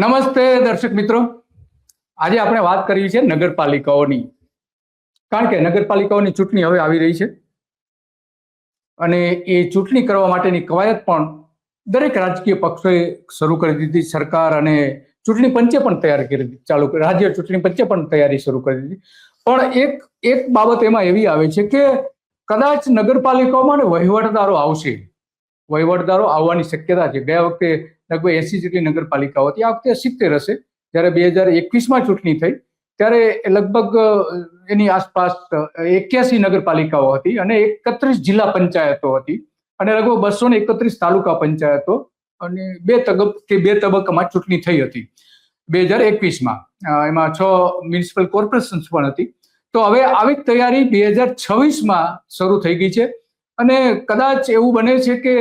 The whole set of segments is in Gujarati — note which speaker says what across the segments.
Speaker 1: નમસ્તે દર્શક મિત્રો. આજે આપણે વાત કરવી છે નગરપાલિકાઓની. કારણ કે નગરપાલિકાઓની ચૂંટણી હવે આવી રહી છે. અને એ ચૂંટણી કરવા માટેની કવાયત પણ દરેક રાજકીય પક્ષોએ શરૂ કરી દીધી. સરકાર અને ચૂંટણી પંચે પણ તૈયાર કરી ચાલુ રાજ્ય ચૂંટણી પંચે પણ તૈયારી શરૂ કરી દીધી. પણ એક એક બાબત એમાં એવી આવે છે કે કદાચ નગરપાલિકાઓમાં વહીવટદારો આવશે. વહીવટદારો આવવાની શક્યતા છે. ગયા વખતે લગભગ એસી જેટલી નગરપાલિકાઓ હતી. આ વખતે સિત્તેર હશે. જ્યારે બે હજાર એકવીસમાં ચૂંટણી થઈ, ત્યારે લગભગ એની આસપાસ એક્યાસી નગરપાલિકાઓ હતી અને એકત્રીસ જિલ્લા પંચાયતો હતી અને લગભગ બસો ને એકત્રીસ તાલુકા પંચાયતો અને બે તબક્કે બે તબક્કામાં ચૂંટણી થઈ હતી બે હજાર એકવીસમાં. એમાં છ મ્યુનિસિપલ કોર્પોરેશન્સ પણ હતી. તો હવે આવી તૈયારી બે હજાર છવ્વીસમાં શરૂ થઈ ગઈ છે. અને કદાચ એવું બને છે કે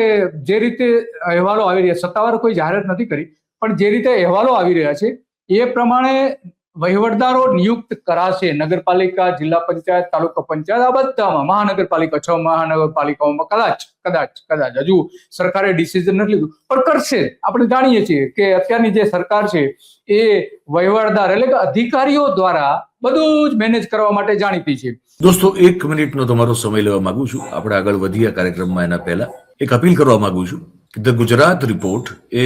Speaker 1: જે રીતે અહેવાલો આવી રહ્યા સત્તાવાર કોઈ જાહેરાત નથી કરી, પણ જે રીતે અહેવાલો આવી રહ્યા છે, એ પ્રમાણે વહીવટદારો નિયુક્ત કરાશે. નગરપાલિકા, જિલ્લા પંચાયત, તાલુકા પંચાયત, આ બધામાં, મહાનગરપાલિકા છ, મહાનગરપાલિકાઓમાં, કદાચ કદાચ કદાચ. હજુ સરકારે ડિસિઝન નથી લીધું, પણ કરશે. આપણે જાણીએ છીએ કે અત્યારની જે સરકાર છે, એ વહીવટદાર એટલે કે અધિકારીઓ દ્વારા બધું જ મેનેજ કરવા માટે જાણીતી છે.
Speaker 2: દોસ્તો, એક મિનિટનો તમારો સમય લેવા માંગુ છું. આપણે આગળ વધીએ કાર્યક્રમમાં એના પહેલા. એક અપીલ કરવા માંગુ છું ધ ગુજરાત રિપોર્ટ એ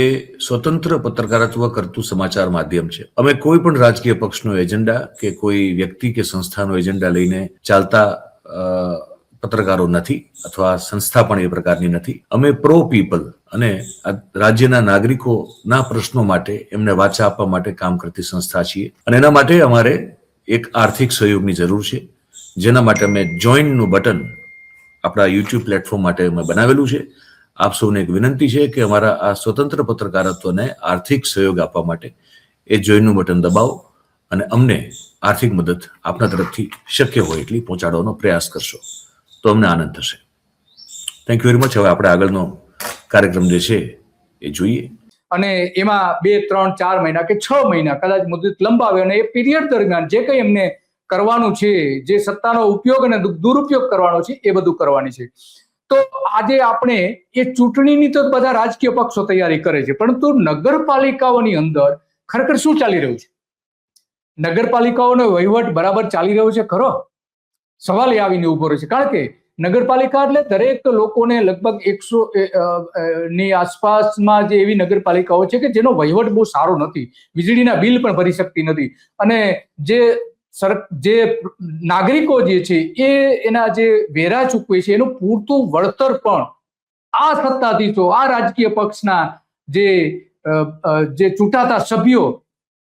Speaker 2: સ્વતંત્ર પત્રકારત્વ કરતું સમાચાર માધ્યમ છે. અમે કોઈ પણ રાજકીય પક્ષનો એજન્ડા કે કોઈ વ્યક્તિ કે સંસ્થાનો એજન્ડા લઈને ચાલતા પત્રકારો નથી અથવા સંસ્થા પણ એ પ્રકારની નથી. અમે પ્રો પીપલ અને રાજ્યના નાગરિકોના પ્રશ્નો માટે એમને વાચા આપવા માટે કામ કરતી સંસ્થા છીએ. અને એના માટે અમારે એક આર્થિક સહયોગની જરૂર છે. જેના માટે અમે જોઈનનું બટન આપણા યુટ્યુબ પ્લેટફોર્મ માટે અમે બનાવેલું છે. આપ સૌને એક વિનંતી છે કે અમારા આ સ્વતંત્ર પત્રકારત્વને આર્થિક સહયોગ આપવા માટે એ જોઈનનું બટન દબાવો અને અમને આર્થિક મદદ આપના તરફથી શક્ય હોય એટલી પહોંચાડવાનો પ્રયાસ કરશો. તો અમને આનંદ થશે. થેન્ક યુ વેરી મચ હવે આપણે આગળનો કાર્યક્રમ જે છે એ જોઈએ.
Speaker 1: અને એમાં બે, ત્રણ, ચાર મહિના કે છ મહિના કદાચ મુદત લંબાવે અને એ પીરિયડ દરમિયાન જે કંઈ એમને કરવાનું છે, જે સત્તાનો ઉપયોગ અને દુરુપયોગ કરવાનો છે, એ બધું કરવાની છે. તો આજે આપણે એ ચૂંટણીની તો બધા રાજકીય પક્ષો તૈયારી કરે છે, પરંતુ નગરપાલિકાઓની અંદર ખરેખર શું ચાલી રહ્યું છે? નગરપાલિકાઓનો વહીવટ બરાબર ચાલી રહ્યો છે ખરો? સવાલ એ આવીને ઊભો રહ્યો છે. કારણ કે નગરપાલિકા એટલે દરેક લોકોને લગભગ એકસો ની આસપાસમાં જે એવી નગરપાલિકાઓ છે કે જેનો વહીવટ બહુ સારો નથી. વીજળીના બિલ પણ ભરી શકતી નથી. અને જે સર, જે નાગરિકો જે છે, એ એના જે વેરા ચૂકવે છે, એનું પૂરતું વળતર પણ આ સત્તાધીશો, આ રાજકીય પક્ષના જે ચૂંટાતા સભ્યો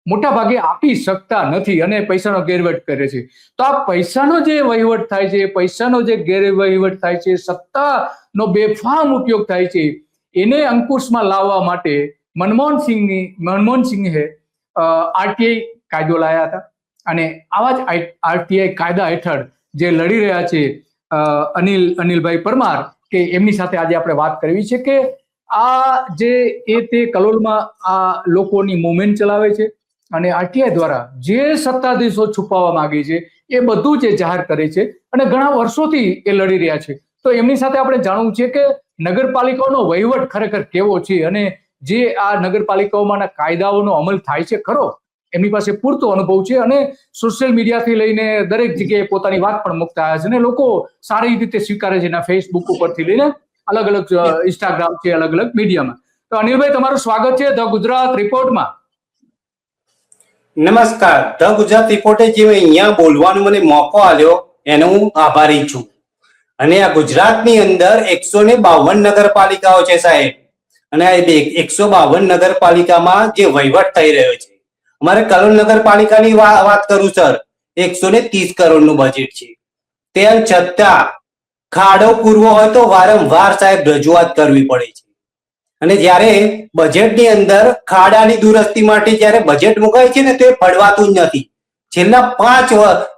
Speaker 1: મોટા ભાગે આપી શકતા નથી અને પૈસાનો ગેરવહીવટ કરે છે. તો આ પૈસાનો જે વહીવટ થાય છે, પૈસાનો જે ગેરવહીવટ થાય છે, સત્તાનો બેફામ ઉપયોગ થાય છે, એને અંકુશમાં લાવવા માટે મનમોહન સિંહની, મનમોહન સિંહે આરટીઆઈ કાયદો લાયા હતા. અને આવા જ આરટીઆઈ કાયદા હેઠળ જે લડી રહ્યા છે અનિલ, અનિલભાઈ પરમાર, કે એમની સાથે આજે આપણે વાત કરવી છે કે આ જે એ તે કલોલમાં આ લોકોની મુવમેન્ટ ચલાવે છે અને આરટીઆઈ દ્વારા જે સત્તાધીશો છુપાવવા માંગે છે, એ બધું જે જાહેર કરે છે અને ઘણા વર્ષોથી એ લડી રહ્યા છે. તો એમની સાથે આપણે જાણવું છે કે નગરપાલિકાઓનો વહીવટ ખરેખર કેવો છે અને જે આ નગરપાલિકાઓમાંના કાયદાઓનો અમલ થાય છે ખરો? એમની પાસે પૂરતો અનુભવ છે અને સોશિયલ મીડિયાથી લઈને દરેક જગ્યાએ પોતાની વાત પણ મુકતા આવ્યા છે અને લોકો સારી રીતે સ્વીકારે છે એના ફેસબુક ઉપરથી લઈને અલગ અલગ ઇન્સ્ટાગ્રામ છે અલગ અલગ મીડિયામાં. તો અનિલભાઈ, તમારું સ્વાગત છે ધ ગુજરાત રિપોર્ટમાં.
Speaker 3: નમસ્કાર, ધ ગુજરાત રિપોર્ટે જે અહીંયા બોલવાનો મને મોકો આપ્યો, એનો હું આભારી છું. અને આ ગુજરાતની અંદર એકસો ને બાવન નગરપાલિકાઓ છે સાહેબ. અને આ એકસો બાવન નગરપાલિકામાં જે વહીવટ થઈ રહ્યો છે. અમારે કલોલ નગરપાલિકાની વાત કરું, સર. એકસો ને ત્રીસ કરોડનું બજેટ છે. તેમ છતાં, ખાડો પૂરવો હોય તો વારંવાર સાહેબ રજૂઆત કરવી પડે છે. અને જ્યારે બજેટની અંદર ખાડાની દુરસ્તી માટે જ્યારે બજેટ મુકાય છે ને, તો એ ફળવાતું જ નથી. છેલ્લા પાંચ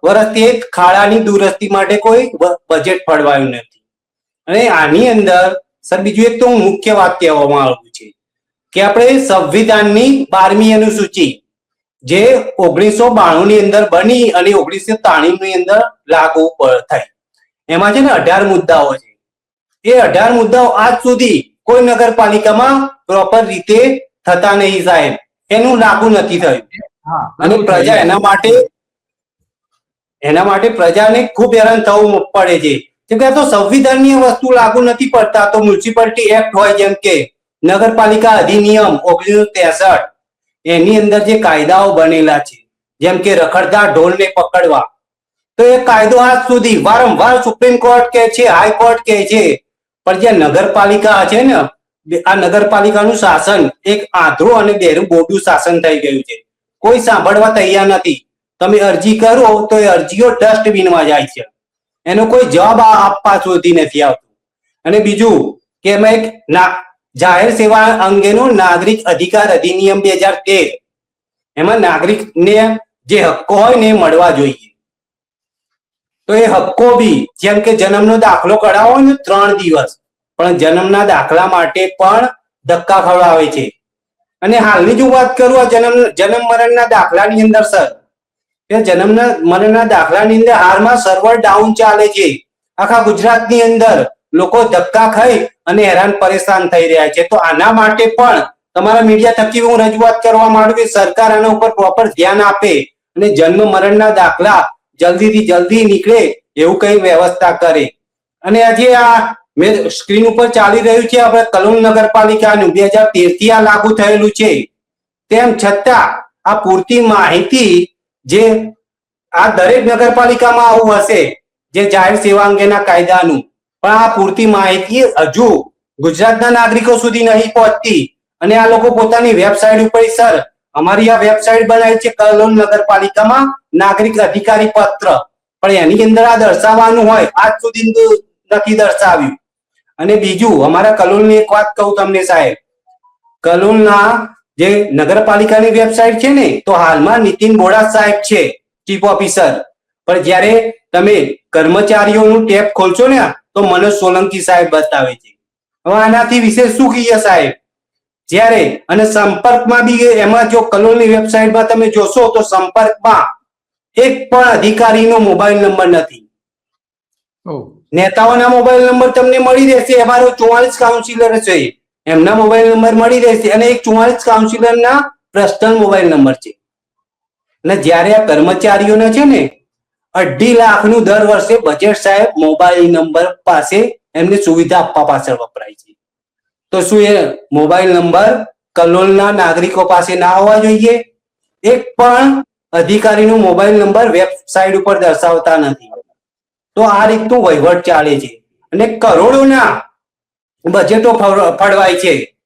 Speaker 3: વર્ષથી ખાડાની દુરસ્તી માટે કોઈ બજેટ ફળવાયું નથી. અને આની અંદર, સર, બીજું એક તો મુખ્ય વાત કહેવામાં આવ્યું છે કે આપણે સંવિધાનની બારમી અનુસૂચિ, જે ઓગણીસો બાણું ની અંદર બની અને ઓગણીસો ત્રાણું ની અંદર લાગુ થઈ એમાં છે ને અઢાર મુદ્દાઓ છે. એ અઢાર મુદ્દાઓ આજ સુધી કોઈ નગરપાલિકામાં પ્રોપર રીતે થતા નહીં સાહેબ. એનું લાગુ નથી થયું. અને પ્રજા એના માટે એના માટે પ્રજાને ખૂબ હેરાન થવું પડે છે. કેમ કે આ તો સંવિધાનની વસ્તુ લાગુ નથી પડતા. તો મ્યુનિસિપાલિટી એક્ટ હોય જેમ કે નગરપાલિકા અધિનિયમ ઓગણીસો ત્રેસઠ એની અંદર જે કાયદાઓ બનેલા છે જેમ કે રખડતા ઢોલને પકડવા. તો એ કાયદો આજ સુધી વારંવાર સુપ્રીમ કોર્ટ કે છે હાઈકોર્ટ કે છે પણ જે નગરપાલિકા છે ને, આ નગરપાલિકાનું શાસન એક આંધળું અને બેરું બોડું શાસન થઈ ગયું છે. કોઈ સાંભળવા તૈયાર નથી. તમે અરજી કરો તો એ અરજીઓ ડસ્ટબિનમાં જાય છે. એનો કોઈ જવાબ આપવા સુધી નથી આવતું. અને બીજું કે એમાં એક જાહેર સેવા અંગેનો નાગરિક અધિકાર અધિનિયમ બે હજાર તેર. એમાં નાગરિકને જે હક્કો હોય ને મળવા જોઈએ. તો એ હક્કો બી, જેમ કે જન્મનો દાખલો કઢાવો ને ત્રણ દિવસ. પણ જન્મના દાખલા માટે પણ ધક્કા ખવડાવે છે. અને હાલની જો વાત કરું, આ જન્મ જન્મ મરણના દાખલાની અંદર, સર. કે જન્મના મરણના દાખલાની અંદર હાલમાં સર્વર ડાઉન ચાલે છે. આખા ગુજરાતની અંદર લોકો ધક્કા ખાઈ અને હેરાન પરેશાન થઈ રહ્યા છે. તો આના માટે પણ તમારા મીડિયા થકી હું રજૂઆત કરવા માંડું કે સરકાર આના ઉપર પ્રોપર ધ્યાન આપે અને જન્મ મરણના દાખલા જલ્દીથી જલ્દી નીકળે એવું કઈ વ્યવસ્થા કરે. અને આજે આ મેં સ્ક્રીન ઉપર ચાલી રહ્યું છે, આપણે કલોલ નગરપાલિકાનું બે હજાર તેરથી આ લાગુ થયેલું છે. તેમ છતાં, આ પૂરતી માહિતી જે આ દરેક નગરપાલિકામાં આવું હશે, જે જાહેર સેવા અંગેના કાયદાનું, પણ આ પૂરતી માહિતી હજુ ગુજરાતના નાગરિકો સુધી નહીં પહોંચતી. અને આ લોકો પોતાની વેબસાઇટ ઉપર, સર અમારી આ વેબસાઇટ બનાવી છે કલોલ નગરપાલિકામાં નાગરિક અધિકારી પત્ર. પણ એની અંદર આ દર્શાવવાનું હોય, આજ સુધી નથી દર્શાવ્યું. અને બીજું, અમારા કલોલની એક વાત કહું તમને સાહેબ. કલોલના જે નગરપાલિકાની વેબસાઇટ છે ને, તો હાલમાં નીતિન બોડા સાહેબ છે ચીફ ઓફિસર પણ જ્યારે તમે કર્મચારીઓનું ટેબ ખોલશો ને તો મનોજ સોલંકી સાહેબ બતાવે છે. હવે આનાથી વિશે શું કહીએ સાહેબ? જ્યારે અને સંપર્કમાં બી એમાં જો કલોલની વેબસાઇટમાં તમે જોશો તો સંપર્કમાં એક પણ અધિકારીનો મોબાઈલ નંબર નથી. નેતાઓના મોબાઈલ નંબર તમને મળી રહેશે અમારો ચુવાલીસ કાઉન્સિલર છે. એમના મોબાઈલ નંબર મળી રહેશે અને એક ચુવાલીસ કાઉન્સિલરના પર્સનલ મોબાઈલ નંબર છે. અને જ્યારે આ કર્મચારીઓને છે ને અઢી લાખનું દર વર્ષે બજેટ સાહેબ મોબાઈલ નંબર પાસે એમને સુવિધા આપવા પાછળ વપરાય છે. તો શું એ મોબાઈલ નંબર કલોલના નાગરિકો પાસે ના હોવા જોઈએ? એક પણ અધિકારીનો મોબાઈલ નંબર વેબસાઇટ ઉપર દર્શાવતા નથી. તો આ રીતનું વહીવટ ચાલે છે. અને કરોડોના બજેટો ફળ- ફળવાય છે.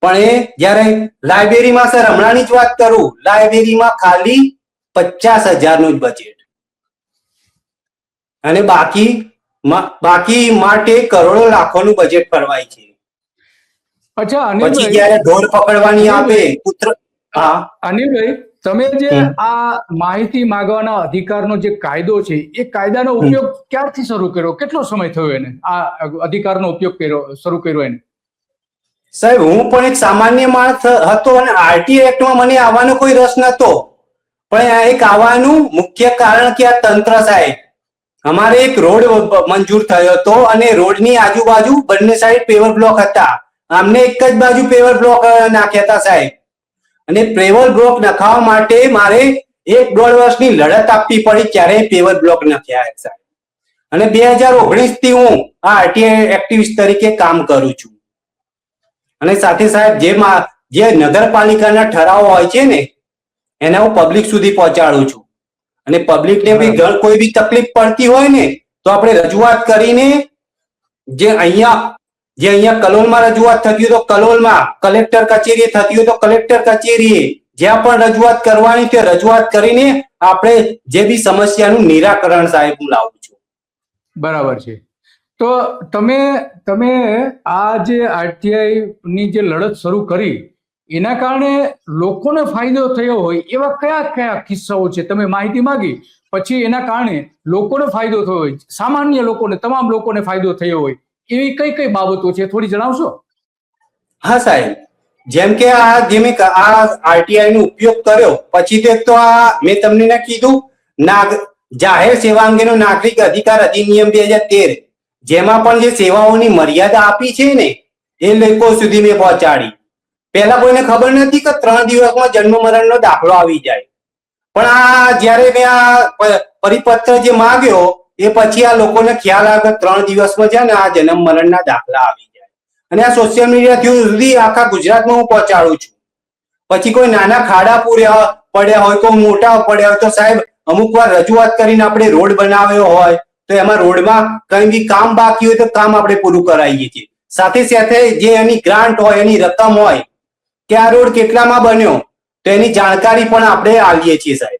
Speaker 3: પણ એ જ્યારે લાઇબ્રેરીમાં, સર, હમણાંની જ વાત કરું, લાઇબ્રેરીમાં ખાલી પચાસ હજારનું જ બજેટ. અને બાકી બાકી માટે કરોડો લાખોનું બજેટ ફળવાય છે.
Speaker 1: અચ્છા અનિલભાઈ
Speaker 3: જ્યારે ઢોર પકડવાની આપે પુત્ર હા.
Speaker 1: અનિલભાઈ તમે જે આ માહિતી માંગવાના અધિકારનો જે કાયદો છે એ કાયદાનો ઉપયોગ ક્યારથી શરૂ કર્યો? કેટલો સમય થયો એને? આ અધિકારનો ઉપયોગ કર્યો શરૂ કર્યો એને?
Speaker 3: સાહેબ હું પણ એક સામાન્ય માણસ હતો અને આરટી એક્ટમાં મને આવવાનો કોઈ રસ નતો. પણ આ એક આવવાનું મુખ્ય કારણ કે આ તંત્ર સાહેબ અમારે એક રોડ મંજૂર થયો હતો અને રોડની આજુબાજુ બંને સાઈડ પેવર બ્લોક હતા. આમને એક જ બાજુ પેવર બ્લોક નાખ્યા હતા સાહેબ. અને પેવર બ્લોક નખાવા માટે મારે એક દોઢ વર્ષની લડત આપવી પડી ત્યારે પેવર બ્લોક નખ્યા સાહેબ. અને બે હજાર ઓગણીસથી હું આ આરટીઆઈ એક્ટિવિસ્ટ તરીકે કામ કરું છું. અને સાથે સાહેબ જે જે નગરપાલિકાના ઠરાવો હોય છે ને, એને હું પબ્લિક સુધી પહોંચાડું છું. અને પબ્લિકને બી કોઈ બી તકલીફ પડતી હોય ને, તો આપણે રજૂઆત કરીને જે અહીંયા જે અહીંયા કલોલમાં રજૂઆત થતી હોય તો કલોલમાં, કલેક્ટર કચેરીએ થતી હોય તો કલેક્ટર કચેરીએ. જ્યાં પણ રજૂઆત કરવાની તે રજૂઆત કરીને આપણે જે બી સમસ્યાનું નિરાકરણ સાહેબ હું લાવું છું.
Speaker 1: બરાબર છે. તો તમે તમે આ જે આરટીઆઈ ની જે લડત શરૂ કરી, એના કારણે લોકોને ફાયદો થયો હોય એવા કયા કયા કિસ્સાઓ છે? તમે માહિતી માંગી, પછી એના કારણે લોકોને ફાયદો થયો હોય, સામાન્ય લોકોને, તમામ લોકોને ફાયદો થયો હોય એવી કઈ કઈ બાબતો છે? થોડી જણાવશો?
Speaker 3: હા, સાહેબ. જેમ કે આ જે મેં આ આરટીઆઈ નો ઉપયોગ કર્યો. પછી તો તો આ મેં તમને કીધું, નાગ જાહેર સેવા અંગેનો નાગરિક અધિકાર અધિનિયમ બે હજાર તેર, જેમાં પણ જે સેવાઓની મર્યાદા આપી છે ને, એ લોકો સુધી મેં પહોંચાડી. પહેલા કોઈને ખબર નથી કે ત્રણ દિવસમાં જન્મ મરણનો દાખલો આવી જાય. પણ આ જ્યારે મેં આ પરિપત્ર જે માંગ્યો એ પછી આ લોકોને ખ્યાલ આવે ત્રણ દિવસમાં છે ને આ જન્મ મરણના દાખલા આવી જાય. અને આ સોશિયલ મીડિયા સુધી આખા ગુજરાતમાં હું પહોંચાડું છું. પછી કોઈ નાના ખાડા પૂર્યા પડ્યા હોય, કોઈ મોટા પડ્યા હોય તો સાહેબ અમુક વાર રજૂઆત કરીને આપણે રોડ બનાવ્યો હોય, તો એમાં રોડમાં કંઈ બી કામ બાકી હોય તો કામ આપણે પૂરું કરાવીએ છીએ. સાથે સાથે જે એની ગ્રાન્ટ હોય, એની રકમ હોય, કે આ રોડ કેટલામાં બન્યો, તો એની જાણકારી પણ આપણે આવીએ છીએ સાહેબ.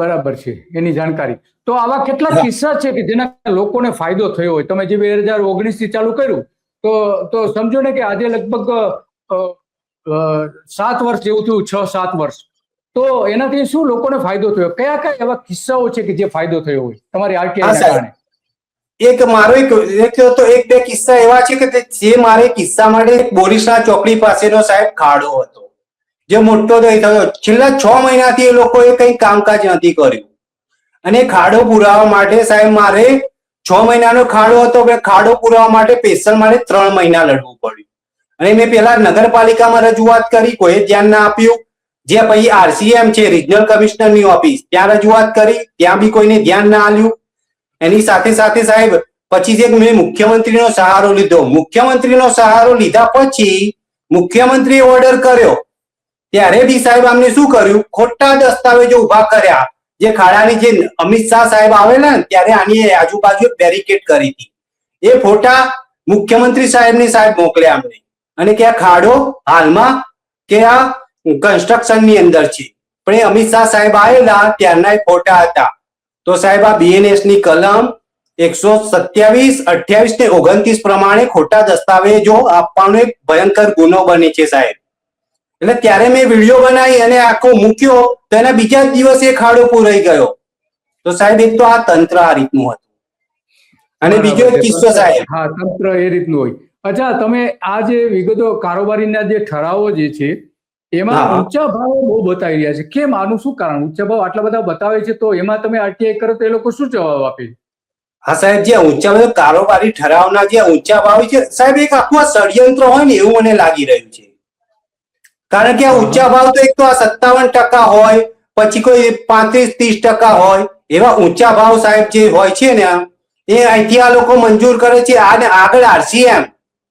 Speaker 1: બરાબર છે એની જાણકારી. તો આવા કેટલા કિસ્સા છે કે જેના લોકોને ફાયદો થયો હોય? તમે જે બે હજાર ઓગણીસથી ચાલુ કર્યું તો તો સમજો ને કે આજે લગભગ સાત વર્ષ જેવું થયું છ સાત વર્ષ. તો એનાથી શું લોકોને ફાયદો થયો? કયા કયા એવા કિસ્સાઓ છે કે જે ફાયદો થયો હોય? તમારી આરટીઆઈ કારણે.
Speaker 3: એક મારો એક એક તો એક બે કિસ્સા એવા છે કે જે મારે કિસ્સા માટે બોરીસા ચોકડી પાસેનો સાહેબ ખાડો હતો. જે મોટો થઈ થયો. છેલ્લા છ મહિનાથી એ લોકોએ કંઈ કામકાજ નથી કર્યું. અને ખાડો પુરાવા માટે સાહેબ મારે છ મહિનાનો ખાડો હતો કે ખાડો પુરાવા માટે સ્પેશિયલ મારે ત્રણ મહિના લડવું પડ્યું. અને મેં પેલા નગરપાલિકામાં રજૂઆત કરી, કોઈ ધ્યાન ના આપ્યું. જે પછી આરસીએમ છે રિજનલ કમિશનરની ઓફિસ ત્યાં રજૂઆત કરી, ત્યાં બી કોઈને ધ્યાન ના આપ્યું. એની સાથે સાથે સાહેબ, પછી જે મેં મુખ્યમંત્રીનો સહારો લીધો. મુખ્યમંત્રીનો સહારો લીધા પછી મુખ્યમંત્રીએ ઓર્ડર કર્યો. ત્યારે બી સાહેબ આમને શું કર્યું? ખોટા દસ્તાવેજો ઊભા કર્યા. જે ખાડાની જે અમિત શાહ સાહેબ આવેલા ને, ત્યારે આની આજુબાજુ બેરિકેડ કરી હતી. એ ફોટા મુખ્યમંત્રી સાહેબની સાહેબ મોકલ્યા અમને. અને કે આ ખાડો હાલમાં કે આ કન્સ્ટ્રક્શનની અંદર છે. પણ એ અમિત શાહ સાહેબ આવેલા ત્યારના ફોટા હતા. તો સાહેબ આ બીએનએસની કલમ એકસો સત્યાવીસ, અઠ્યાવીસ ને ઓગણત્રીસ પ્રમાણે ખોટા દસ્તાવેજો આપવાનો એક ભયંકર ગુનો બને છે સાહેબ. એટલે ત્યારે મેં વીડિયો બનાવી અને આખો મૂક્યો તો એના બીજા દિવસ એ ખાડો પૂરાઈ ગયો. તો સાહેબ એક તો આ તંત્ર આ રીતનું હતું. અને બીજો એક કિસ્સો સાહેબ.
Speaker 1: હા તંત્ર એ રીતનું હોય. અચ્છા તમે આ જે વિગતો કારોબારીના જે ઠરાવો જે છે એમાં ઊંચા ભાવો બહુ બતાવી રહ્યા છે. કેમ? આનું શું કારણ? ઊંચા ભાવ આટલા બધા બતાવે છે તો એમાં તમે આરટીઆઈ કરો તો એ લોકો શું જવાબ આપે?
Speaker 3: હા સાહેબ જે ઊંચા ભાવ કારોબારી ઠરાવના જે ઊંચા ભાવ છે સાહેબ એક આખું ષડયંત્ર હોય ને એવું મને લાગી રહ્યું છે. કારણ કે આ ઊંચા ભાવ તો એક તો આ સત્તાવન ટકા હોય, પછી કોઈ પાંત્રીસ, ત્રીસ ટકા હોય, એવા ઊંચા ભાવ સાહેબ જે હોય છે ને એ અહીંથી આ લોકો મંજૂર કરે છે અને આગળ આરસીએમ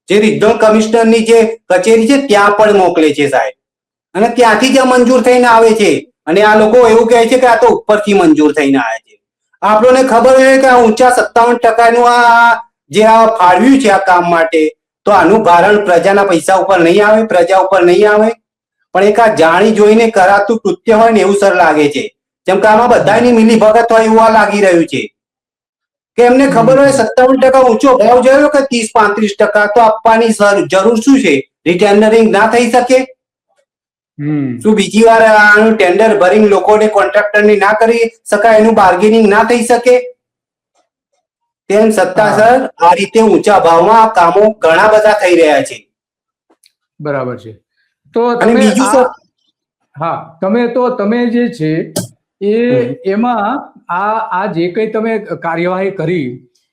Speaker 3: જે રિજનલ કમિશનરની જે કચેરી છે, ત્યાં પણ મોકલે છે સાહેબ. અને ત્યાંથી જ મંજૂર થઈને આવે છે. અને આ લોકો એવું કહે છે કે આ તો ઉપરથી મંજૂર થઈને આવે છે. આપણને ખબર હોય કે આ ઊંચા સત્તાવન ટકાનું આ જે આ ફાળવ્યું છે આ કામ માટે, તો આનું ભારણ પ્રજાના પૈસા ઉપર નહીં આવે, પ્રજા ઉપર નહીં આવે પણ એક આ જાણી જોઈને કરાતું કૃત્ય હોય ને એવું સર લાગે છે. જેમ કે આમાં બધાની મિલી ભગત હોય એવું આ લાગી રહ્યું છે. કે એમને ખબર હોય સત્તાવન ટકા ઊંચો ભાવ જોયો કે ત્રીસ પાંત્રીસ ટકા તો આપવાની સર જરૂર શું છે? રિટેન્ડરિંગ ના થઈ શકે? શું બીજી વાર આનું ટેન્ડર ભરીને લોકોને કોન્ટ્રાક્ટરની ના કરી શકાય એનું બાર્ગેનિંગ ના થઈ શકે? તેમ
Speaker 1: સત્તા
Speaker 3: સર આ રીતે ઊંચા ભાવમાં કામો ઘણા બધા થઈ રહ્યા છે.
Speaker 1: બરાબર છે. તો
Speaker 3: અને
Speaker 1: તમે
Speaker 3: બીજું સર?
Speaker 1: હા તમે તો તમે જે છે એ એમાં આ આ જે કંઈ તમે કાર્યવાહી કરી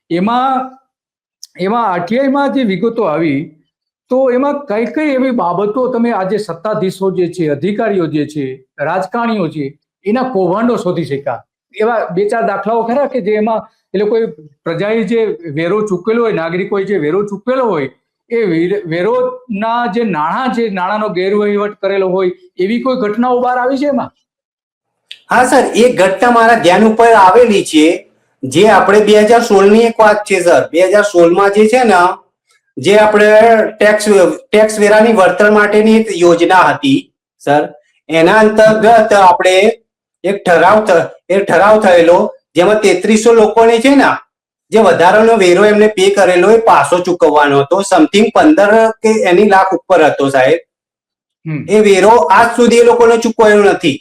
Speaker 1: એમાં એમાં આરટીઆઈમાં જે વિગતો આવી તો એમાં કઈ કઈ એવી બાબતો તમે આજે સત્તાધીશો જે છે અધિકારીઓ જે છે રાજકારણીઓ છે એના કૌભાંડો શોધી શક્યા. એવા બે ચાર દાખલાઓ ખરા કે જે એમાં એ લોકોએ પ્રજાએ જે વેરો ચૂકેલો હોય નાગરિકોએ જે વેરો ચૂકેલો હોય એ વેર- વેરોના જે નાણાં જે નાણાંનો ગેરવહીવટ કરેલો હોય, એવી કોઈ ઘટનાઓ બહાર આવી છે એમાં?
Speaker 3: હા, સર, એ ઘટના મારા ધ્યાન ઉપર આવેલી છે. જે આપણે બે હજાર સોળની એક વાત છે, સર. બે હજાર સોળમાં જે છે ને, જે આપણે ટેક્સ ટેક્સ વેરાની વળતર માટેની એક યોજના હતી, સર. એના અંતર્ગત આપણે એક ઠરાવ એક ઠરાવ થયેલો, જેમાં તેત્રીસો લોકોને છે ને જે વધારાનો વેરો એમને પે કરેલો એ પાછો ચૂકવવાનો હતો. સમથિંગ પંદર કે એની લાખ ઉપર હતો સાહેબ. એ વેરો આજ સુધી એ લોકોને ચૂકવાયો નથી.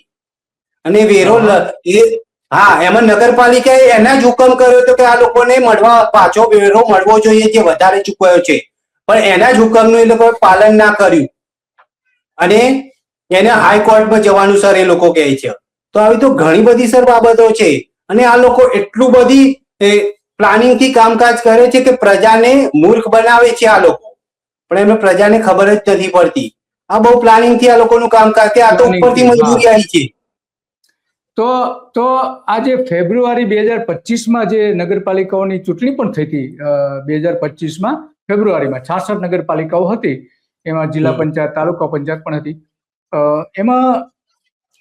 Speaker 3: અને વેરો એ હા એમાં નગરપાલિકાએ એના જ હુકમ કર્યો હતો કે આ લોકોને મળવા પાછો વેરો મળવો જોઈએ જે વધારે ચૂકવાયો છે. પણ એના જ હુકમનું એ લોકોએ પાલન ના કર્યું. અને એને હાઈકોર્ટમાં જવાનું સર એ લોકો કહે છે. તો આવી તો ઘણી બધી સર બાબતો છે. અને આ લોકો એટલું બધી પ્લાનિંગથી કામકાજ કરે છે કે પ્રજાને મૂર્ખ બનાવે છે આ લોકો. પણ એમને પ્રજાને ખબર જ નથી પડતી. આ બહુ પ્લાનિંગથી આ લોકોનું કામકાજ કે આ તો ઉપરથી
Speaker 1: થી,
Speaker 3: આવી છે.
Speaker 1: તો તો આજે ફેબ્રુઆરી બે હજાર પચીસમાં જે નગરપાલિકાઓની ચૂંટણી પણ થઈ હતી બે હજાર પચીસમાં ફેબ્રુઆરીમાં છાસઠ નગરપાલિકાઓ હતી. એમાં જિલ્લા પંચાયત તાલુકા પંચાયત પણ હતી. એમાં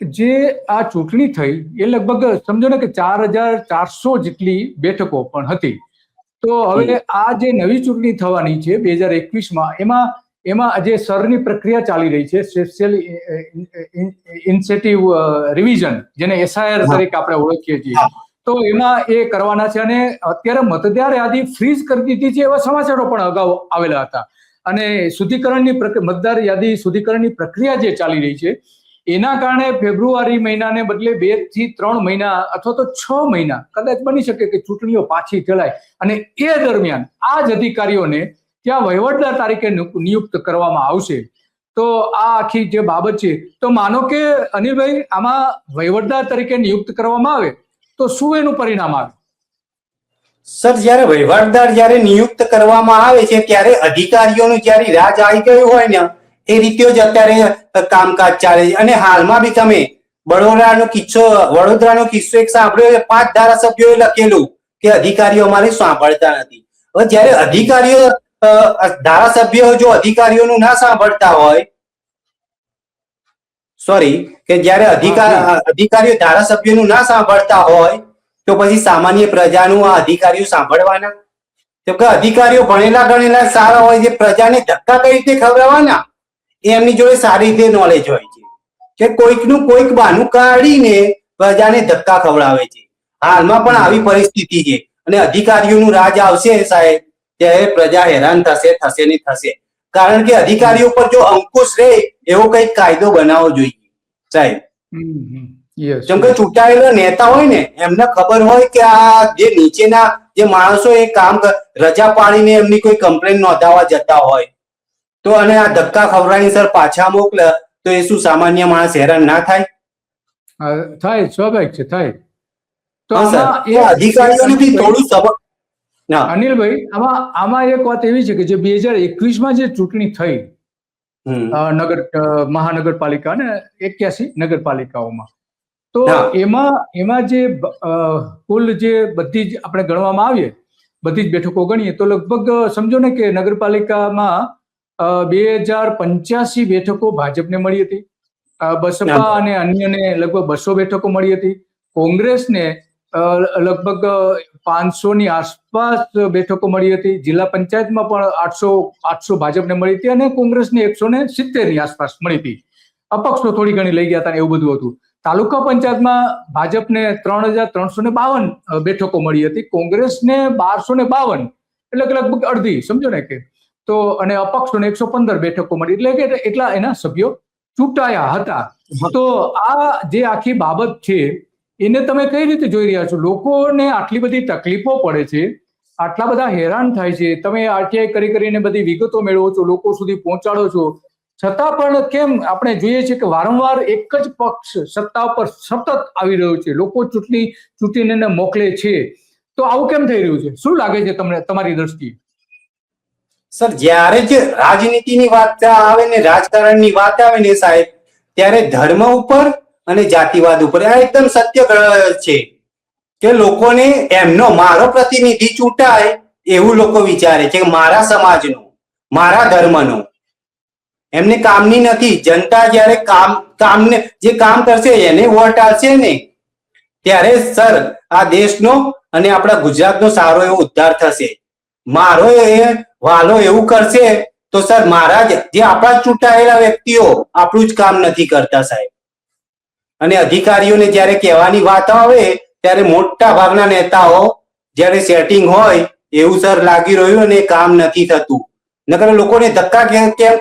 Speaker 1: જે આ ચૂંટણી થઈ એ લગભગ સમજો ને કે ચાર હજાર ચારસો જેટલી બેઠકો પણ હતી. તો હવે આ જે નવી ચૂંટણી થવાની છે બે હજાર એકવીસમાં એમાં એમાં જે સરની પ્રક્રિયા ચાલી રહી છે સ્પેશિયલ ઇન્સેટિવ રિવિઝન જેને એસઆઈઆર. તરીકે આપણે ઓળખીએ છીએ. તો એમાં એ કરવાના છે અને અત્યારે મતદાર યાદી ફ્રીઝ કરી દીધી છે એવા સમાચારો પણ અગાઉ આવેલા હતા. અને શુદ્ધિકરણની મતદાર યાદી શુદ્ધિકરણની પ્રક્રિયા જે ચાલી રહી છે એના કારણે ફેબ્રુઆરી મહિનાને બદલે બેથી ત્રણ મહિના અથવા તો છ મહિના કદાચ બની શકે કે ચૂંટણીઓ પાછી ચલાય અને એ દરમિયાન આ જ અધિકારીઓને ત્યાં વહીવટદાર તરીકે નિયુક્ત કરવામાં આવશે. તો આ આખી જે બાબત છે, તો માનો કે અનિલભાઈ, આમાં વહીવટદાર તરીકે નિયુક્ત કરવામાં આવે, તો શું એનું પરિણામ આવે?
Speaker 3: સર, જ્યારે વહીવટદાર જ્યારે નિયુક્ત કરવામાં આવે છે, ત્યારે અધિકારીઓનું જ્યારે રાજ આવી ગયું હોય ને એ રીતે જ અત્યારે કામકાજ ચાલે છે. અને હાલમાં બી તમે બડોદરાનો કિસ્સો વડોદરાનો કિસ્સો એક સાંભળ્યો છે. પાંચ ધારાસભ્યોએ લખેલું કે અધિકારીઓ અમારે સાંભળતા નથી. હવે જ્યારે અધિકારીઓ ધારાસભ્યો જો અધિકારીઓનું ના સાંભળતા હોય સોરી કે જ્યારે અધિકાર અધિકારીઓ ધારાસભ્યોનું ના સાંભળતા હોય તો પછી સામાન્ય પ્રજાનું આ અધિકારીઓ સાંભળવાના? તો કે અધિકારીઓ ભણેલા ગણેલા સારા હોય જે પ્રજાને ધક્કા કઈ રીતે ખવડાવવાના? એમની જોડે સારી રીતે નોલેજ હોય છે. કે કોઈકનું કોઈક બહાનું કાઢીને પ્રજાને ધક્કા ખવડાવે છે. હાલમાં પણ આવી પરિસ્થિતિ છે અને અધિકારીઓનું રાજ આવશે સાહેબ ત્યારે પ્રજા હેરાન થશે થશે ને થશે. કારણ કે અધિકારીઓ પર જો અંકુશ રહે એવો કંઈક કાયદો બનાવવો જોઈએ. સાહેબ. જેમ કે ચૂંટાયેલા નેતા હોય ને એમને ખબર હોય કે આ જે નીચેના જે માણસો એ કામ રજા પાડીને એમની કોઈ કમ્પ્લેન નોંધાવા જતા હોય. તો અને આ ધક્કા ખવડાવી સર પાછા મોકલે તો એ શું સામાન્ય માણસ હેરાન ના થાય?
Speaker 1: થાય સ્વાભાવિક છે થાય. તો
Speaker 3: અધિકારીઓને થોડું સબક
Speaker 1: અનિલભાઈ આમાં આમાં એક વાત એવી છે કે જે બે હજાર એકવીસમાં જે ચૂંટણી થઈ નગર મહાનગરપાલિકા અને એક્યાસી નગરપાલિકાઓમાં. તો એમાં એમાં જે કુલ જે બધી જ આપણે ગણવામાં આવીએ બધી જ બેઠકો ગણીએ તો લગભગ સમજો ને કે નગરપાલિકામાં બે હજાર પંચ્યાસી બેઠકો ભાજપને મળી હતી. બસપા અને અન્યને લગભગ બસો બેઠકો મળી હતી. કોંગ્રેસને લગભગ પાંચસો ની આસપાસ બેઠકો મળી હતી. જિલ્લા પંચાયતમાં પણ આઠસો આઠસો ભાજપને મળી હતી અને કોંગ્રેસને એકસો ને સિત્તેરની આસપાસ મળી હતી. અપક્ષો થોડી ઘણી લઈ ગયા હતા એવું બધું હતું. તાલુકા પંચાયતમાં ભાજપને ત્રણ હજાર ત્રણસો ને બાવન બેઠકો મળી હતી. કોંગ્રેસને બારસો ને બાવન એટલે લગભગ અડધી સમજો ને કે તો અને અપક્ષોને એકસો પંદર બેઠકો મળી. એટલે કે એટલા એના સભ્યો ચૂંટાયા હતા. તો આ જે આખી બાબત છે, એને તમે કઈ રીતે જોઈ રહ્યા છો? લોકોને આટલી બધી તકલીફો પડે છે, આટલા બધા હેરાન થાય છે, તમે આરટીઆઈ કરી કરીને બધી વિગતો મેળવો છો, લોકો સુધી પહોંચાડો છો. છતાં પણ કેમ આપણે જોઈએ છીએ કે વારંવાર એક જ પક્ષ સત્તા ઉપર સતત આવી રહ્યો છે. લોકો ચૂંટણી ચૂંટીને મોકલે છે. તો આવું કેમ થઈ રહ્યું છે? શું લાગે છે તમને તમારી દ્રષ્ટિએ?
Speaker 3: સર, જ્યારે જ રાજનીતિની વાત આવે ને રાજકારણની વાત આવે ને સાહેબ, ત્યારે ધર્મ ઉપર અને જાતિવાદ ઉપર આ એકદમ સત્ય છે કે લોકોને એમનો મારો પ્રતિનિધિ ચૂંટાય એવું લોકો વિચારે છે મારા સમાજનો, મારા ધર્મનો. એમને કામની નથી. જનતા જ્યારે કામ, કામને, જે કામ કરશે એને વોટ આપશે ને. ત્યારે સર, આ દેશનો અને આપણા ગુજરાતનો સારો એવો ઉદ્ધાર થશે. મારો એ વાલો, એવું કરશે તો સર મારા જે આપણા ચૂંટાયેલા વ્યક્તિઓ આપણું જ કામ નથી કરતા સાહેબ. અને અધિકારીઓને જ્યારે કહેવાની વાત આવે, ત્યારે મોટા ભાગના નેતાઓ જ્યારે સેટિંગ હોય, એવું સર લાગી રહ્યું અને કામ નથી થતું. નકર લોકોને ધક્કા કેમ કેમ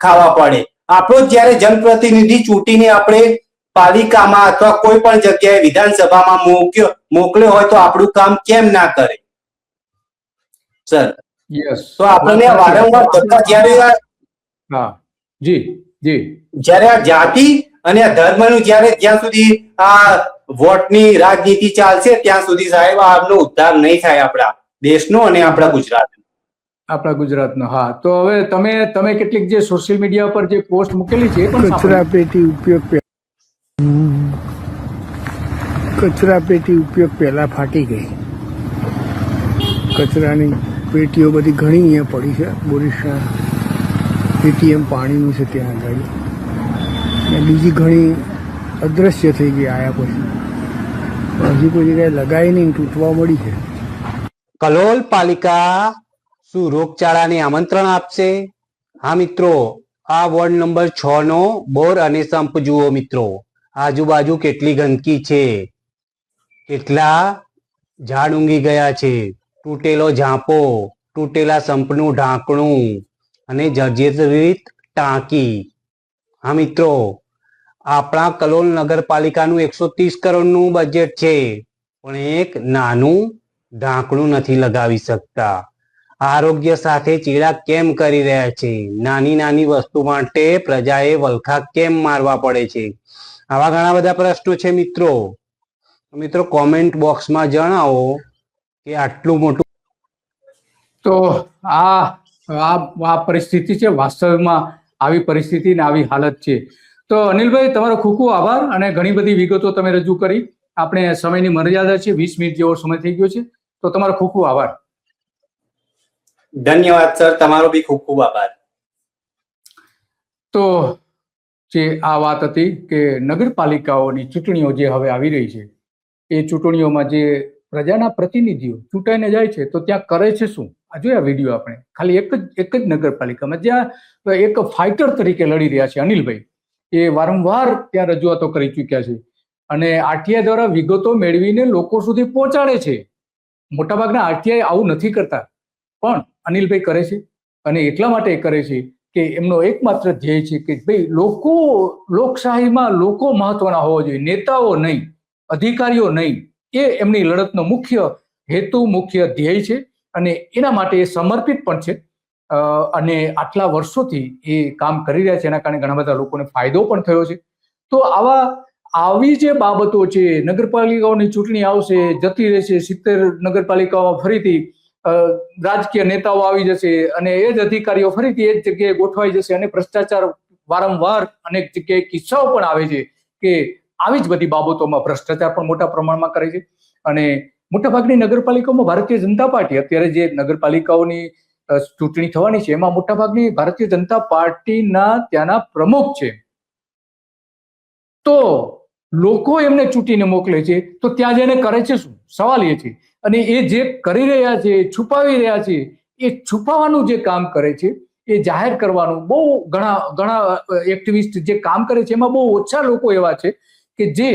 Speaker 3: ખાવા પડે. આપણો જ્યારે જનપ્રતિનિધિ ચૂંટીને આપણે પાલિકામાં અથવા કોઈ પણ જગ્યાએ વિધાનસભામાં મોક્યો મોકલ્યો હોય તો આપણું કામ કેમ ના કરે? સર
Speaker 1: યસ
Speaker 3: તો આપણને વારંવાર ધક્કા જ્યારે આ
Speaker 1: હા. જી જી.
Speaker 3: જ્યારે આ જાતિ અને આ ધર્મનું જ્યારે જ્યાં સુધી આ વોટની રાજનીતિ ચાલશે ત્યાં સુધી સાહેબ આપનો ઉદ્ધાર નહીં થાય આપણા દેશનો અને આપણા ગુજરાત
Speaker 1: આપણા ગુજરાતનો હા. તો હવે તમે તમે કેટલીક જે સોશિયલ મીડિયા પર જે પોસ્ટ મૂકેલી છે એ પણ
Speaker 4: કચરા પેટી ઉપયોગ કચરા પેટી ઉપયોગ પહેલા ફાટી ગઈ. કચરાની પેટીઓ બધી ઘણી અહીંયા પડી છે. બોરીસા, એટીએમ પાણીનું છે ત્યાં આગળ. અને બીજી ઘણી અદ્રશ્ય થઈ ગઈ આયા પછી. હજુ કોઈ જગ્યાએ લગાવી નહીં, તૂટવા મળી છે.
Speaker 5: કલોલ પાલિકા શું રોગચાળાને આમંત્રણ આપશે? હા મિત્રો, આ વોર્ડ નંબર છ નો બોર અને સંપ જુઓ મિત્રો. આજુબાજુ કેટલી ગંદકી છે. કેટલા ઝાડ ઊંઘી ગયા છે. તૂટેલો ઝાંપો, તૂટેલા સંપનું ઢાંકણું અને જર્જરિત ટાંકી. હા, મિત્રો, આપણા કલોલ નગરપાલિકાનું એકસો ત્રીસ કરોડનું બજેટ છે, પણ એક નાનું ઢાંકણું નથી લગાવી શકતા. આરોગ્ય સાથે ચીડા કેમ કરી રહ્યા છે? નાની નાની વસ્તુ માટે પ્રજાએ વલખા કેમ મારવા પડે છે? આવા ઘણા બધા પ્રશ્નો છે, મિત્રો. મિત્રો કોમેન્ટ બોક્સમાં જણાવો કે આટલું મોટું
Speaker 1: તો આ આ આ પરિસ્થિતિ છે વાસ્તવમાં આવી પરિસ્થિતિ ને આવી હાલત છે. તો અનિલભાઈ તમારો ખૂબ ખૂબ આભાર અને ઘણી બધી વિગતો તમે રજૂ કરી. આપણે સમયની મર્યાદા છે વીસ મિનિટ જેવો સમય થઈ ગયો છે. તો તમારો ખૂબ ખૂબ આભાર.
Speaker 3: ધન્યવાદ સર. તમારો બી ખૂબ ખૂબ આભાર.
Speaker 1: તો જે આ વાત હતી કે નગરપાલિકાઓની ચૂંટણીઓ જે હવે આવી રહી છે એ ચૂંટણીઓમાં જે પ્રજાના પ્રતિનિધિઓ ચૂંટાઈને જાય છે તો ત્યાં કરે છે શું? આ જોયા વીડિયો આપણે. ખાલી એક જ એક જ નગરપાલિકામાં જ્યાં એક ફાઇટર તરીકે લડી રહ્યા છે અનિલભાઈ. એ વારંવાર ત્યાં રજૂઆતો કરી ચૂક્યા છે. અને આરટીઆઈ દ્વારા વિગતો મેળવીને લોકો સુધી પહોંચાડે છે. મોટાભાગના આરટીઆઈ આવું નથી કરતા. પણ અનિલભાઈ કરે છે. અને એટલા માટે કરે છે કે એમનો એકમાત્ર ધ્યેય છે કે ભાઈ લોકો લોકશાહીમાં લોકો મહત્વના હોવા જોઈએ. નેતાઓ નહીં. અધિકારીઓ નહીં. એ એમની લડતનો મુખ્ય હેતુ, મુખ્ય ધ્યેય છે અને એના માટે એ સમર્પિત પણ છે. અને આટલા વર્ષોથી એ કામ કરી રહ્યા છે. એના કારણે ઘણા બધા લોકોને ફાયદો પણ થયો છે. તો આવા, આવી જે બાબતો છે, નગરપાલિકાઓની ચૂંટણી આવશે, જતી રહેશે, સિત્તેર નગરપાલિકાઓ ફરીથી રાજકીય નેતાઓ આવી જશે અને એ જ અધિકારીઓ ફરીથી એ જ જગ્યાએ ગોઠવાઈ જશે અને ભ્રષ્ટાચાર વારંવાર અનેક જગ્યાએ કિસ્સાઓ પણ આવે છે કે આવી જ બધી બાબતોમાં ભ્રષ્ટાચાર પણ મોટા પ્રમાણમાં કરે છે. અને મોટાભાગની નગરપાલિકાઓમાં ભારતીય જનતા પાર્ટી અત્યારે જે નગરપાલિકાઓની ચૂંટણી થવાની છે, એમાં મોટાભાગની ભારતીય જનતા પાર્ટીના ત્યાંના પ્રમુખ છે. તો લોકો એમને ચૂંટીને મોકલે છે, તો ત્યાં જઈને કરે છે શું? સવાલ એ છે. અને એ જે કરી રહ્યા છે, છુપાવી રહ્યા છે, એ છુપાવવાનું જે કામ કરે છે, એ જાહેર કરવાનું બહુ ઘણા ઘણા એક્ટિવિસ્ટ જે કામ કરે છે, એમાં બહુ ઓછા લોકો એવા છે કે જે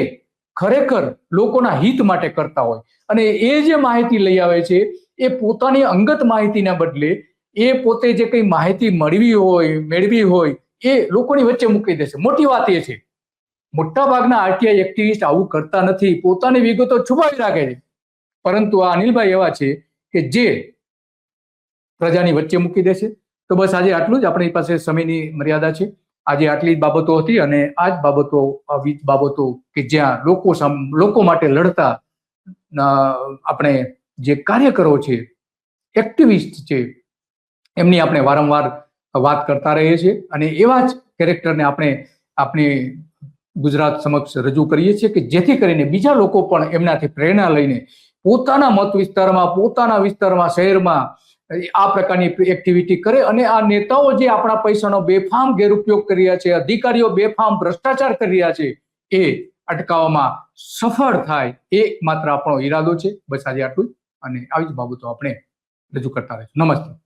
Speaker 1: ખરેખર લોકોના હિત માટે કરતા હોય. અને એ જે માહિતી લઈ આવે છે, એ પોતાની અંગત માહિતીના બદલે એ પોતે જે કંઈ માહિતી મળવી હોય, મેળવી હોય, એ લોકોની વચ્ચે મૂકી દેશે. મોટી વાત એ છે. મોટા ભાગના આરટીઆઈ એક્ટિવિસ્ટ આવું કરતા નથી. પોતાની વિગતો છુપાવી રાખે છે. પરંતુ આ અનિલભાઈ એવા છે કે જે પ્રજાની વચ્ચે મૂકી દેશે. તો બસ આજે આટલું જ. આપણી પાસે સમયની મર્યાદા છે. આજે આટલી જ બાબતો હતી અને આ જ બાબતો આવી બાબતો કે જ્યાં લોકો લોકો માટે લડતા આપણે જે કાર્યકરો છે એક્ટિવિસ્ટ છે, એમની આપણે વારંવાર વાત કરતા રહીએ છીએ અને એવા જ કેરેક્ટરને આપણે, આપણી ગુજરાત સમક્ષ રજૂ કરીએ છીએ કે જેથી કરીને બીજા લોકો પણ એમનાથી પ્રેરણા લઈને પોતાના મત વિસ્તારમાં, પોતાના વિસ્તારમાં, શહેરમાં આ પ્રકારની એક્ટિવિટી કરે અને આ નેતાઓ જે આપણા પૈસાનો બેફામ ગેરઉપયોગ કરી રહ્યા છે, અધિકારીઓ બેફામ ભ્રષ્ટાચાર કરી રહ્યા છે, એ અટકાવવામાં સફળ થાય એ માત્ર આપણો ઈરાદો છે. બસ આજે આટલું અને આવી જ બાબતો આપણે રજૂ કરતા રહીશું. નમસ્તે.